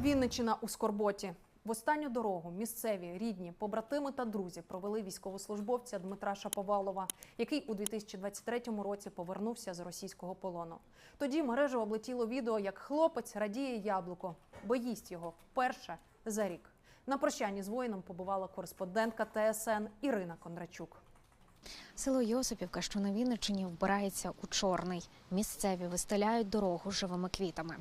Вінничина у Скорботі. В останню дорогу місцеві, рідні, побратими та друзі провели військовослужбовця Дмитра Шаповалова, який у 2023 році повернувся з російського полону. Тоді мережу облетіло відео, як хлопець радіє яблуко, бо їсть його вперше за рік. На прощанні з воїном побувала кореспондентка ТСН Ірина Кондрачук. Село Йосипівка, що на Вінниччині, вбирається у чорний. Місцеві вистеляють дорогу живими квітами.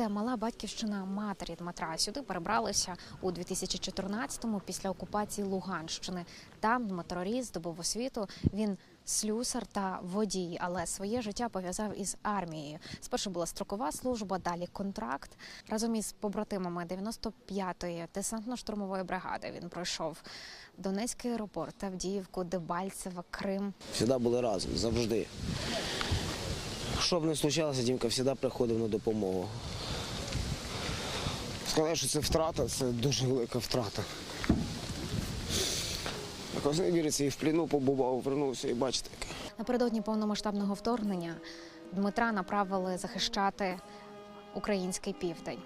Це мала батьківщина матері Дмитра. Сюди перебралися у 2014-му після окупації Луганщини. Там Дмитро ріс, здобув освіту. Він слюсар та водій, але своє життя пов'язав із армією. Спершу була строкова служба, далі контракт. Разом із побратимами 95-ї десантно-штурмової бригади він пройшов Донецький аеропорт, Авдіївку, Дебальцево, Крим. Завжди були разом, завжди. Що б не случалося, Дімка завжди приходив на допомогу. Сказати, що це втрата, це дуже велика втрата. Не віриться, і в пліну побував, вернувся і бачите. Напередодні повномасштабного вторгнення Дмитра направили захищати український південь.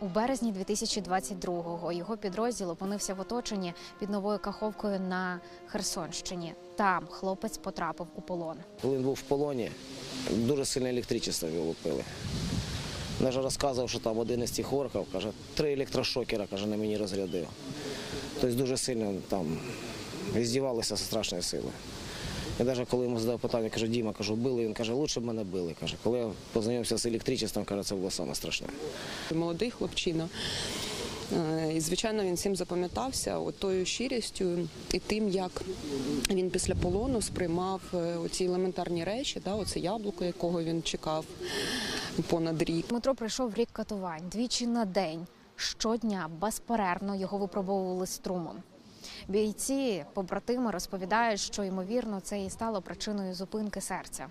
У березні 2022-го його підрозділ опинився в оточенні під новою каховкою на Херсонщині. Там хлопець потрапив у полон. Коли він був в полоні, дуже сильне електричество його лупили. Навіть розказував, що там один із тих орків, каже, три електрошокера, каже, на мені розрядив. Тобто дуже сильно там здівалися зі страшної сили. Я навіть коли йому задав питання, кажу, Діма, кажу, били, він каже, лучше б мене били. Каже, коли я познайомився з електричеством, каже, це було саме страшне. молодий хлопчина. Е, І, звичайно, він всім запам'ятався тою щирістю і тим, як він після полону сприймав е, оці елементарні речі, да, оце яблуко, якого він чекав понад рік. Дмитро пройшов рік катувань двічі на день. Щодня безперервно його випробовували струмом. Бійці, побратими розповідають, що ймовірно це і стало причиною зупинки серця.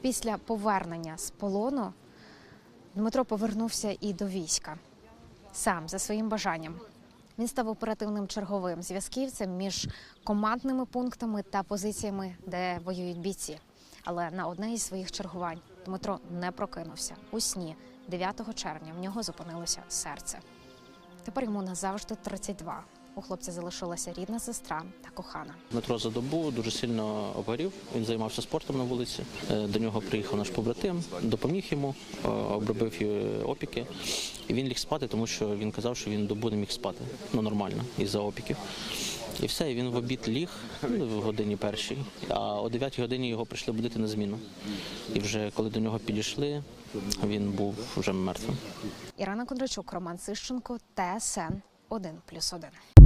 Після повернення з полону Дмитро повернувся і до війська сам за своїм бажанням. Він став оперативним черговим зв'язківцем між командними пунктами та позиціями, де воюють бійці. Але на одне із своїх чергувань Дмитро не прокинувся. У сні 9 червня в нього зупинилося серце. Тепер йому назавжди 32. У хлопця залишилася рідна сестра та кохана. Дмитро за добу дуже сильно обгорів. Він займався спортом на вулиці. Е, До нього приїхав наш побратим, допоміг йому, е, обробив е, опіки. І він ліг спати, тому що він казав, що він добу не міг спати. Ну нормально, із-за опіків. І все, і він в обід ліг ну, в годині першій, а о 9 годині його прийшли будити на зміну. І вже коли до нього підійшли, він був вже мертвим. Ірина Кондрачук, Роман Сищенко, ТСН 1+,1.